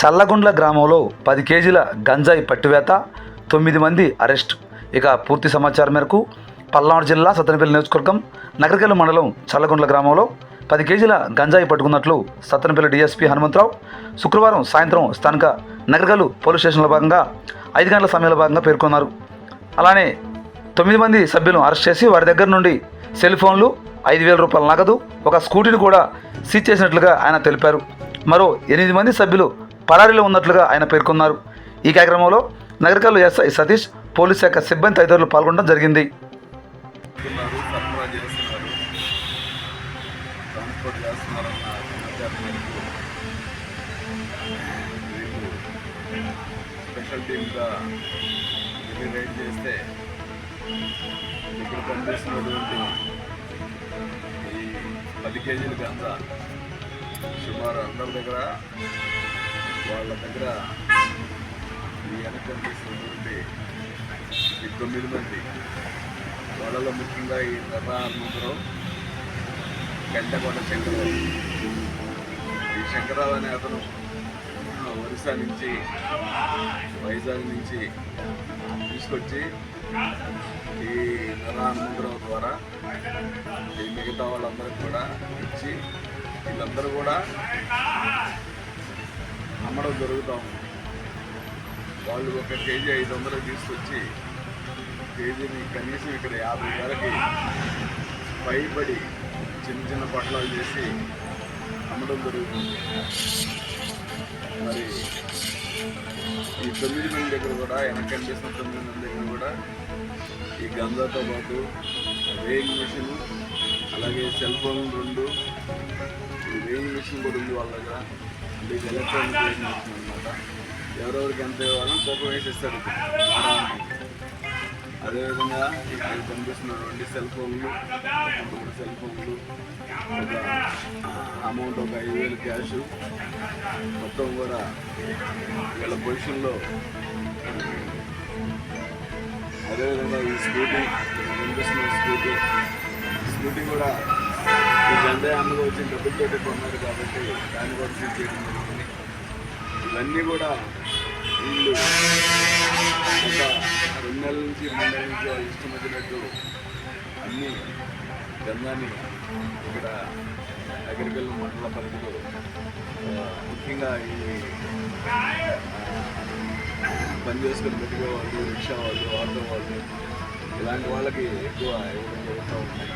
చల్లగుండ్ల గ్రామంలో పది కేజీల గంజాయి పట్టివేత తొమ్మిది మంది అరెస్ట్. ఇక పూర్తి సమాచారం మేరకు పల్నాడు జిల్లా సత్తెనపల్లి నియోజకవర్గం నగరకెల్లు మండలం చల్లగుండ్ల గ్రామంలో పది కేజీల గంజాయి పట్టుకున్నట్లు సత్తెనపల్లి డీఎస్పీ హనుమంతరావు శుక్రవారం సాయంత్రం స్థానిక నగరగల్లు పోలీస్ స్టేషన్లో భాగంగా ఐదు గంటల సమయంలో భాగంగా పేర్కొన్నారు. అలానే తొమ్మిది మంది సభ్యులను అరెస్ట్ చేసి వారి దగ్గర నుండి సెల్ ఫోన్లు ఐదు వేల రూపాయల నగదు ఒక స్కూటీని కూడా సీజ్ చేసినట్లుగా ఆయన తెలిపారు. మరో ఎనిమిది మంది సభ్యులు పరారీలో ఉన్నట్లుగా ఆయన పేర్కొన్నారు. ఈ కార్యక్రమంలో నగరికల్లు ఎస్ఐ సతీష్ పోలీస్ శాఖ సిబ్బంది తదితరులు పాల్గొనడం జరిగింది. స్పెషల్ టీమ్గా వెళ్ళి రైడ్ చేస్తే ఇక్కడ పనిచేస్తున్నటువంటి ఈ పది కేజీల గంజా. సుమారు అందరి దగ్గర వాళ్ళ దగ్గర ఈ వెనక కనిపిస్తున్నటువంటి ఈ తొమ్మిది మంది. వాళ్ళలో ముఖ్యంగా ఈ నిర్వహణలో గంటకొండ శంకరరావు. ఈ శంకరరావు అనే అతను ఆ, ఒరిస్సా నుంచి వైజాగ్ నుంచి తీసుకొచ్చి ఈ నిర్వహణరావు ద్వారా ఈ మిగతా వాళ్ళందరికీ కూడా ఇచ్చి వీళ్ళందరూ కూడా అమ్మడం జరుగుతూ ఉంది. వాళ్ళు ఒక కేజీ ఐదు వందలు తీసుకొచ్చి కేజీని కనీసం ఇక్కడ యాభై వేలకి పైబడి చిన్న చిన్న పొట్లాలు చేసి అమ్మడం జరుగుతుంది. మరి ఈ తొమ్మిది మంది దగ్గర కూడా వెనక కనిపిస్తున్న తొమ్మిది మంది దగ్గర కూడా ఈ గంజాతో పాటు వేయింగ్ మిషన్ అలాగే సెల్ ఫోన్ రెండు ఈ వేయింగ్ మిషన్ కూడా ఉంది వాళ్ళ దగ్గర. అంటే ఇది ఎలక్ట్రానిక్ వేయింగ్ అనమాట ఎవరెవరికి ఎంత ఇవ్వాలని కోపం వేసి ఇస్తారు అదేవిధంగా ఇక్కడ కనిపిస్తున్నటువంటి సెల్ ఫోన్లు మూడు సెల్ ఫోన్లు ఒక అమౌంట్ ఒక ఐదు వేలు క్యాష్. మొత్తం కూడా వీళ్ళ పొజిషన్లో. అదేవిధంగా ఈ స్కూటీ కనిపిస్తున్న స్కూటీ. స్కూటీ కూడా ఈ గంజాయి అమ్మగా వచ్చిన డబ్బులతో కొన్నారు కాబట్టి దాన్ని కూడా సీజ్ చేయడం జరుగుతుంది ఇవన్నీ కూడా వీళ్ళు ఒక రెండు నెలల నుంచి మూడు నెలల నుంచి వాళ్ళు ఇష్టం వచ్చినట్టు అన్ని గంధాన్ని ఇక్కడ అగ్రికల్ మండల పరిధిలో ముఖ్యంగా ఈ పని చేసుకుని బతికే వాళ్ళు రిక్షా వాళ్ళు ఆటో వాళ్ళు ఇలాంటి వాళ్ళకి ఎక్కువ ఇవ్వడం జరుగుతూ ఉంది.